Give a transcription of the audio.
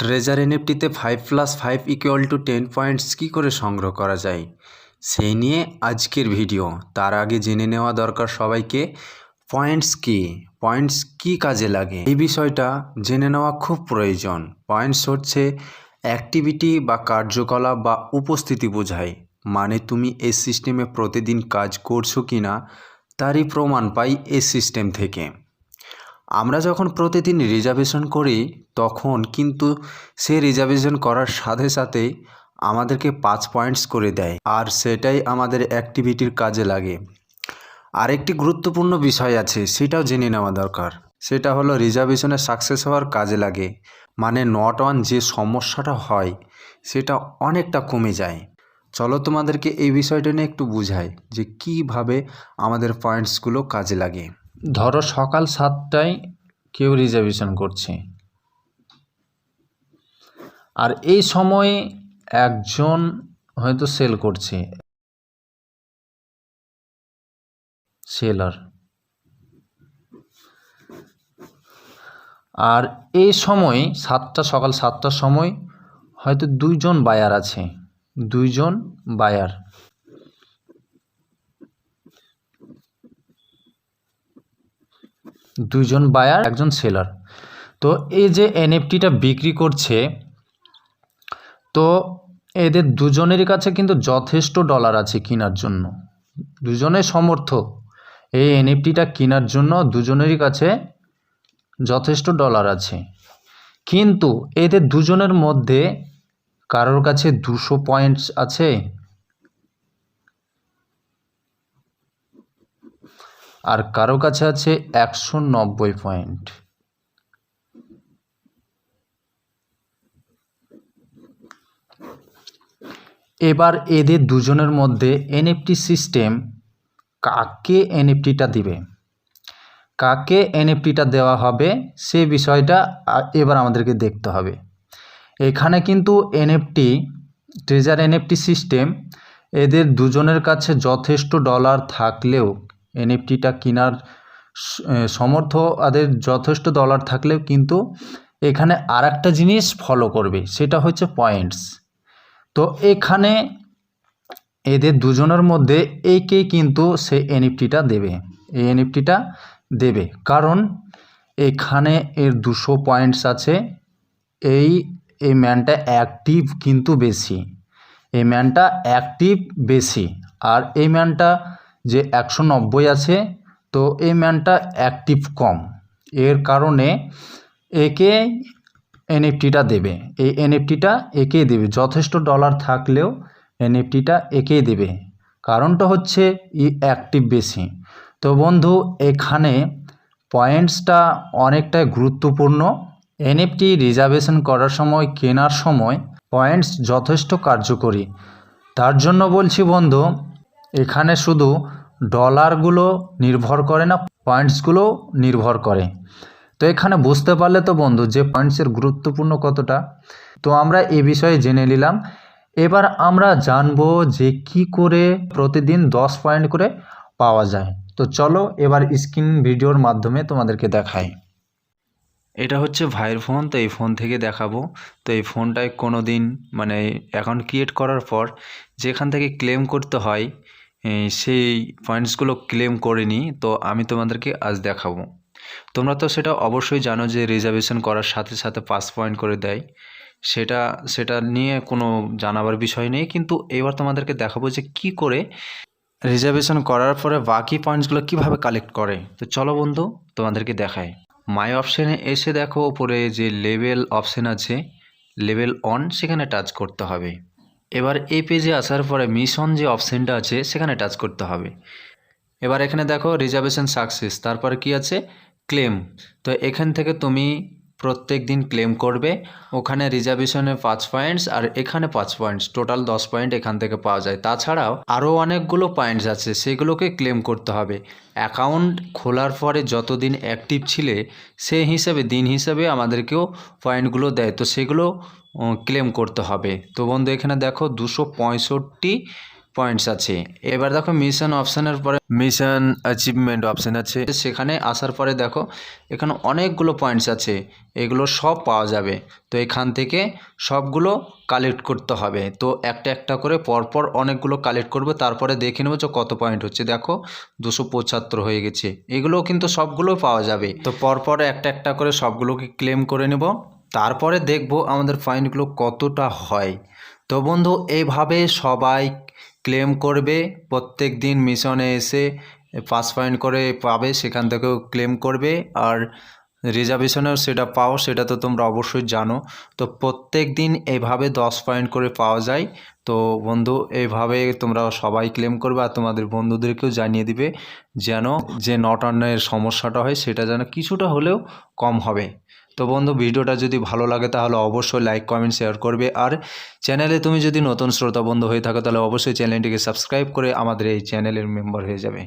Treasure এনএফটিতে five plus five equal to ten points কী করে সংগ্রহ করা যায়? সেই নিয়ে আজকের ভিডিও তার আগে জেনে নেওয়া দরকার সবাইকে পয়েন্টস কী? পয়েন্টস কী কাজে লাগে? এই বিষয়টা জেনে নেওয়া খুব প্রয়োজন। পয়েন্টস হচ্ছে অ্যাক্টিভিটি বা কার্যকলাপ বা উপস্থিতি বোঝায়। মানে তুমি এই সিস্টেমে প্রতিদিন কাজ করছ কি না তারই প্রমাণ পাই এই সিস্টেম থেকে। আমরা যখন প্রতিদিন রিজার্ভেশন করি, তখন কিন্তু সে রিজার্ভেশন করার সাথে সাথেই আমাদেরকে পাঁচ পয়েন্টস করে দেয়। আর সেটাই আমাদের অ্যাক্টিভিটির কাজে লাগে। আরেকটি গুরুত্বপূর্ণ বিষয় আছে, সেটাও জেনে নেওয়া দরকার। সেটা হলো রিজার্ভেশনে সাকসেস হওয়ার কাজে লাগে। মানে নট অন যে সমস্যাটা হয়, সেটা অনেকটা কমে যায়। চলো তোমাদেরকে এই বিষয়টা নিয়ে একটু বুঝাই যে কীভাবে আমাদের পয়েন্টসগুলো কাজে লাগে। ধরো সকাল সাতটায় কেউ রিজার্ভেশন করছে। আর এই সময়ে একজন হয়তো সেল করছে। সেলার আর এই সময় সাতটা, সকাল সাতটার সময় হয়তো দুইজন বায়ার আছে। দুইজন বায়ার দুইজন বায়ার, একজন সেলার। তো এই যে এনএফটিটা বিক্রি করছে, তো এদের দুজনেরই কাছে কিন্তু যথেষ্ট ডলার আছে কেনার জন্য। দুজনের সমর্থ। এই এনএফটিটা কেনার জন্য দুজনেরই কাছে যথেষ্ট ডলার আছে। কিন্তু এদের দুজনের মধ্যে কারোর কাছে দুশো পয়েন্টস আছে আর কারও কাছে আছে একশো নব্বই পয়েন্ট। এবার এদের দুজনের মধ্যে এনএফটি সিস্টেম কাকে এনএফটিটা দিবে? কাকে এনএফটিটা দেওয়া হবে সে বিষয়টা এবার আমাদেরকে দেখতে হবে। এখানে কিন্তু এনএফটি ট্রেজার এনএফটি সিস্টেম এদের দুজনের কাছে যথেষ্ট ডলার থাকলেও এনএফটিটা কেনার সমর্থ তাদের যথেষ্ট ডলার থাকলেও কিন্তু এখানে আর একটা জিনিস ফলো করবে, সেটা হচ্ছে পয়েন্টস তো এখানে এদের দুজনের মধ্যে একে কিন্তু সে এনএফটিটা দেবে, এই এনএফটিটা দেবে। কারণ এখানে এর দুশো পয়েন্টস আছে, এই এই ম্যানটা অ্যাক্টিভ কিন্তু বেশি, এই ম্যানটা অ্যাক্টিভ বেশি, আর এই ম্যানটা যে একশো নব্বই আছে, তো এই ম্যানটা অ্যাক্টিভ কম। এর কারণে একে এনএফটিটা দেবে। এই এনএফটিটা একেই দেবে। যথেষ্ট ডলার থাকলেও এনএফটিটা একেই দেবে। কারণটা হচ্ছে ই অ্যাক্টিভ বেশি। তো বন্ধু, এখানে পয়েন্টসটা অনেকটাই গুরুত্বপূর্ণ। এনএফটি রিজার্ভেশন করার সময়, কেনার সময় পয়েন্টস যথেষ্ট কার্যকরী। তার জন্য বলছি বন্ধু এখানে শুধু ডলারগুলো নির্ভর করে না পয়েন্টসগুলো নির্ভর করে। তো এখানে বুঝতে পারলে তো বন্ধু, যে পয়েন্টসের গুরুত্বপূর্ণ কতটা? তো আমরা এ বিষয়ে জেনে নিলাম। এবার আমরা জানব যে কি করে প্রতিদিন দশ পয়েন্ট করে পাওয়া যায়। তো চলো এবার স্ক্রিন ভিডিওর মাধ্যমে তোমাদেরকে দেখাই। এটা হচ্ছে ভাইয়ের ফোন তো এই ফোন থেকে দেখাবো। তো এই ফোনটায় কোনো দিন মানে অ্যাকাউন্ট ক্রিয়েট করার পর যেখান থেকে ক্লেম করতে হয় সেই পয়েন্টসগুলো ক্লেম করিনি তো আমি তোমাদেরকে আজ দেখাবো। তোমরা তো সেটা অবশ্যই জানো যে রিজার্ভেশন করার সাথে সাথে পাঁচ পয়েন্ট করে দেয়। সেটা সেটা নিয়ে কোনো জানাবার বিষয় নেই, কিন্তু এবার তোমাদেরকে দেখাবো যে কি করে রিজার্ভেশন করার পরে বাকি পয়েন্টসগুলো কীভাবে কালেক্ট করে। তো চলো বন্ধু, তোমাদেরকে দেখায় মাই অপশানে এসে দেখো ওপরে যে লেভেল অপশান আছে লেভেল অন সেখানে টাচ করতে হবে। এবার এই পেজে আসার পরে মিশন যে অপশানটা আছে, সেখানে টাচ করতে হবে। এবার এখানে দেখো রিজার্ভেশন সাকসেস তারপর কি আছে? ক্লেম তো এখান থেকে তুমি প্রত্যেক দিন ক্লেম করবে। ওখানে রিজার্ভেশনে পাঁচ পয়েন্টস আর এখানে পাঁচ পয়েন্টস টোটাল দশ পয়েন্ট এখান থেকে পাওয়া যায়। তাছাড়াও আরও অনেকগুলো পয়েন্টস আছে, সেগুলোকে ক্লেম করতে হবে। অ্যাকাউন্ট খোলার পরে যতদিন অ্যাক্টিভ ছিলে, সেই হিসাবে, দিন হিসাবে আমাদেরকেও পয়েন্টগুলো দেয়। তো সেগুলো ক্লেম করতে হবে। তো বন্ধু, এখানে দেখো দুশো পঁয়ষট্টি পয়েন্টস আছে। এবার দেখো মিশন অপশানের পরে মিশন অ্যাচিভমেন্ট অপশান আছে। সেখানে আসার পরে দেখো এখানে অনেকগুলো পয়েন্টস আছে। এগুলো সব পাওয়া যাবে। তো এখান থেকে সবগুলো কালেক্ট করতে হবে। তো একটা একটা করে পরপর অনেকগুলো কালেক্ট করবে। তারপরে দেখে নেব যে কত পয়েন্ট হচ্ছে। দেখো দুশো পঁচাত্তর হয়ে গেছে। এগুলো কিন্তু সবগুলো পাওয়া যাবে। তো পরপর একটা একটা করে সবগুলোকে ক্লেম করে নেব। তারপরে দেখব আমাদের পয়েন্টগুলো কতটা হয়। তো বন্ধু এইভাবে সবাই ক্লেম করবে, প্রত্যেক দিন মিশনে এসে পাঁচ পয়েন্ট করে পাবে, সেখান থেকেও ক্লেম করবে, আর রিজার্ভেশনেও সেটা পাও, সেটা তো তোমরা অবশ্যই জানো। তো প্রত্যেক দিন এভাবে দশ পয়েন্ট করে পাওয়া যায়। তো বন্ধু এইভাবে তোমরা সবাই ক্লেম করবে, আর তোমাদের বন্ধুদেরকেও জানিয়ে দিবে যেন যে নট অনের সমস্যাটা হয়, সেটা যেন কিছুটা হলেও কম হবে। তো বন্ধু, ভিডিওটা যদি ভালো লাগে তাহলে অবশ্যই লাইক কমেন্ট শেয়ার করবে। আর চ্যানেলে তুমি যদি নতুন শ্রোতা বন্ধু হয়ে থাকো তাহলে অবশ্যই চ্যানেলটিকে সাবস্ক্রাইব করে আমাদের এই চ্যানেলের মেম্বার হয়ে যাবে।